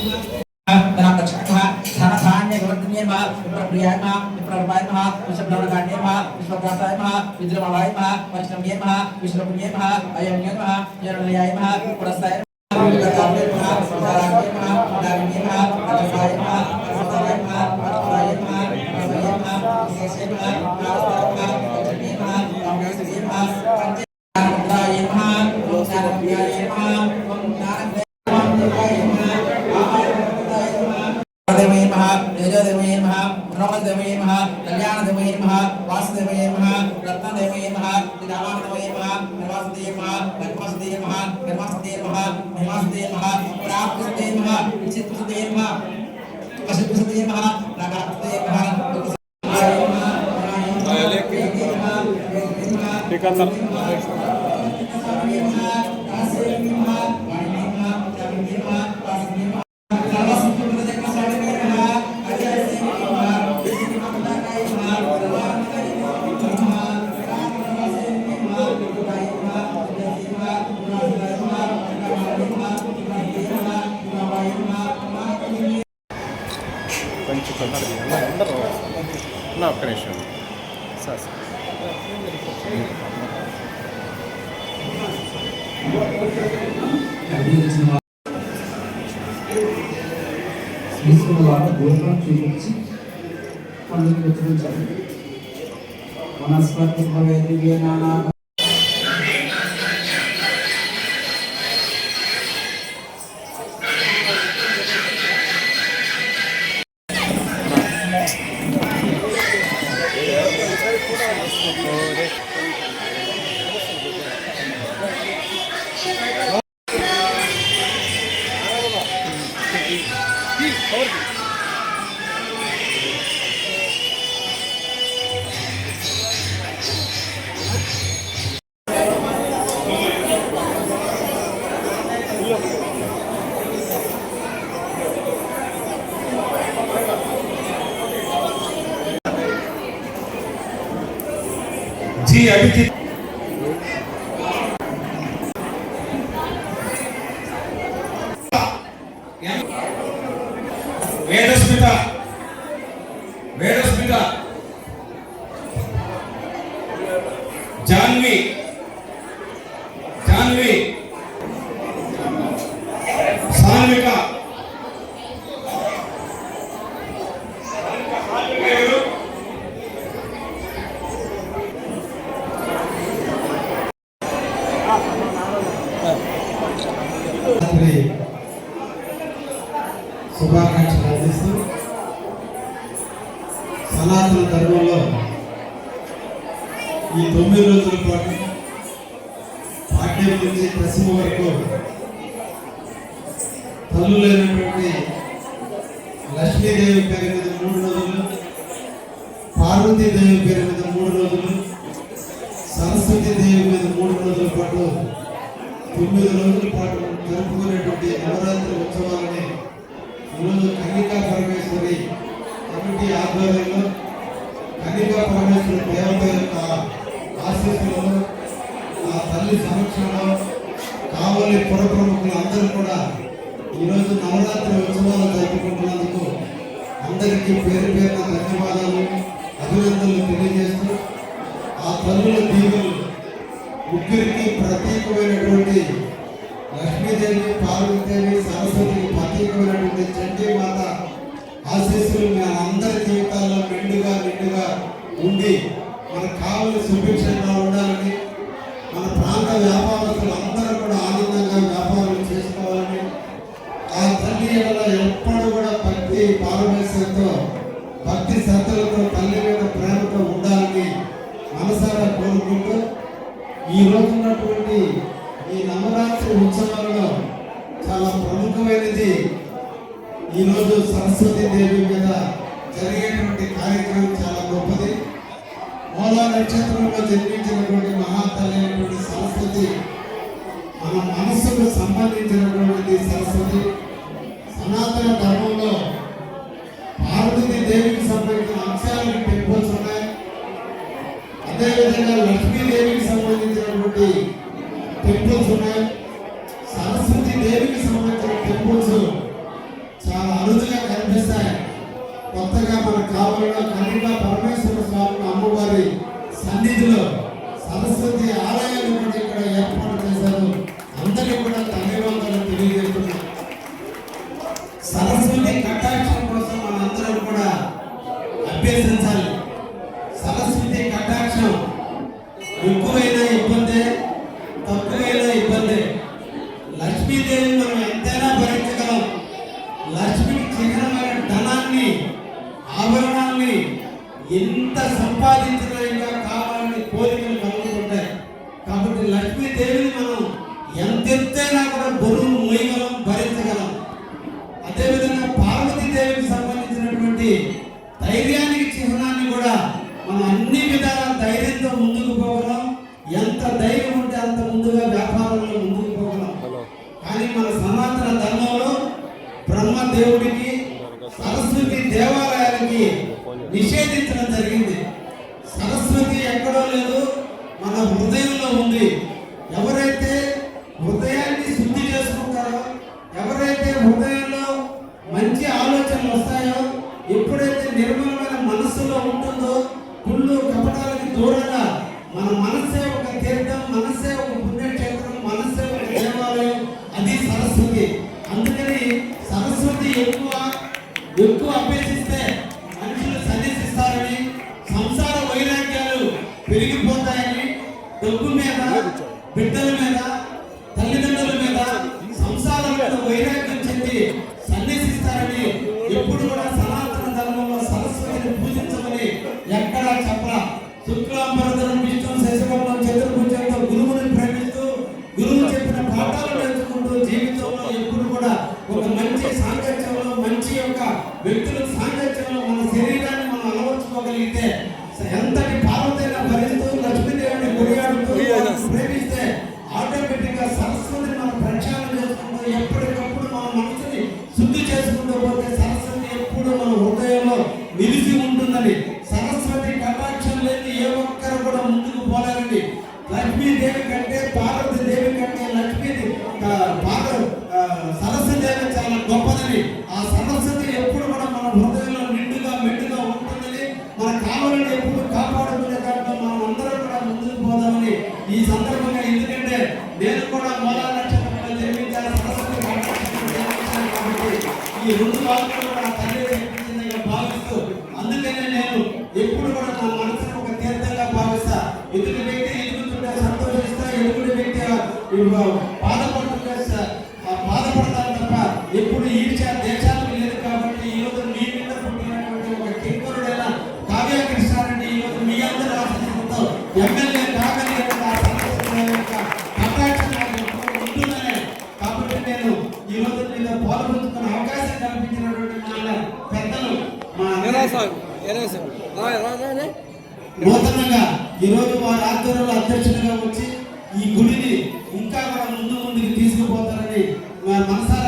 धनाक्षकः धनधान्यवर्धन्येमः विप्रप्रियायमः विप्रपायमः विश्वब्रह्मकाण्येमः विश्वव्यासायमः विद्रमवायमः वैष्णव्येमः विष्णुपुण्येमः अयम्येमः यरणयायमः पुरस्तायमः దేవే नमः तेजोदेवये नमः ब्रह्मदेवये नमः कल्याणदेवये नमः वासुदेवये नमः रत्नदेवये नमः रामादेवये नमः नमस्ते नमः नमस्ते नमः नमस्ते नमः नमस्ते नमः प्राप्तते नमः चित्तते नमः पशुपते नमः नमस्ते नमः ठीक है అందరూ నా ఒక్క నిమిషం. సార్ చూపించి పండుగ వనస్పతి Senhor. నానా జి అభిజిత్ వేదస్మిత. వేదస్మిత. జాన్వి. జాన్వి. శుభాకాంక్షలు అందిస్తూ సనాతన ధర్మంలో ఈ తొమ్మిది రోజుల పాటు పాఠ్యం నుంచి దశమ వరకు తల్లులైనటువంటి లక్ష్మీదేవి పేరు మీద మూడు రోజులు పార్వతీదేవి పేరు మీద మూడు రోజులు సరస్వతి దేవి మీద మూడు రోజుల పాటు తొమ్మిది రోజుల పాటు జరుపుకునేటువంటి నవరాత్రి ఉత్సవాలని ఈరోజు కన్నికా పరమేశ్వరి కమిటీ ఆధ్వర్యంలో కన్నికా పరమేశ్వరి దేవత యొక్క ఆశీస్సులను ఆ తల్లి సమక్షంలో కావలి పుర ప్రముఖులు అందరూ కూడా ఈరోజు నవరాత్రి ఉత్సవాలు జరుపుకుంటున్నందుకు అందరికీ పేరు పేరున ధన్యవాదాలు అభినందనలు తెలియజేస్తూ ఆ తల్లుల దీవులు ముగ్గురికి ప్రత్యేకమైనటువంటి లక్ష్మీదేవి పార్వతీదేవి సరస్వతి ప్రత్యేకమైనటువంటి చండీ మాత ఆశీస్సులు మీ అందరి జీవితాల్లో మెండుగా నిండుగా ఉండి మనకు కావలి సుభిక్షంగా ఉండాలని మన ప్రాంత వ్యాపారస్తులు అందరూ కూడా ఆనందంగా వ్యాపారం చేసుకోవాలని ఆ తల్లి వల్ల ఎప్పుడు కూడా భక్తి పారమేశ్వరంతో కార్యక్రమం చాలా గొప్పది. మూలా నక్షత్రంలో జన్మించినటువంటి మహాతల్లి అయినటువంటి సరస్వతి మన మనస్సుకు సంబంధించినటువంటిది సరస్వతి. సనాతన ధర్మంలో పార్వతీ దేవికి సంబంధించిన అంశాలు టెంపుల్స్ ఉన్నాయి. అదేవిధంగా లక్ష్మీదేవికి సంబంధించినటువంటి టెంపుల్స్ ఉన్నాయి. ఎక్కువైనా ఇబ్బందే తక్కువైనా దేవుడికి సరస్వతి దేవాలయానికి నిషేధించడం జరిగింది. సరస్వతి ఎక్కడో లేదు మన హృదయంలో ఉంది. ఎవరైతే హృదయాన్ని శుద్ధి చేసుకుంటారో ఎవరైతే హృదయంలో మంచి ఆలోచనలు వస్తాయో ఎప్పుడైతే నిర్మలమైన మనస్సులో ఉంటుందో కుళ్ళు కపటాలకి దూరంగా మన మనస్సే ఒక తీర్థం మనస్సే ఒక పుణ్యక్షేత్రం మనస్సే ఒక దేవాలయం అది సరస్వతి. అందుకని ఎక్కువ ఎక్కువ అభ్యసిస్తే నిలిచి ఉంటుందని సరస్వతి కటాక్షం లేని ఏ ఒక్కరు కూడా ముందుకు పోలేరండి. లక్ష్మీదేవి కంటే పార్వతి దేవి కంటే లక్ష్మీ పార్వ సరస్వతి దేవి చాలా గొప్పదని. ఆ సరస్వతి ఎప్పుడు కూడా మన హృదయంలో నిండుగా మెండుగా ఉంటుందని మన కావాలని ఎప్పుడు కాపాడుకునే దాంట్లో మనం అందరం కూడా ముందుకు పోదామని ఈ సందర్భంగా ఎప్పుడు కూడా నా మనసును ఒక తీర్థంగా భావిస్తా. ఎదుటి వ్యక్తి ఎదుగుతుంటే సంతోషిస్తా ఎదుటి వ్యక్తి ఈరోజు వారి ఆధ్వర్యంలో అధ్యక్షుడిగా వచ్చి ఈ గుడిని ఇంకా మన ముందు ముందుకు తీసుకుపోతారని మనసా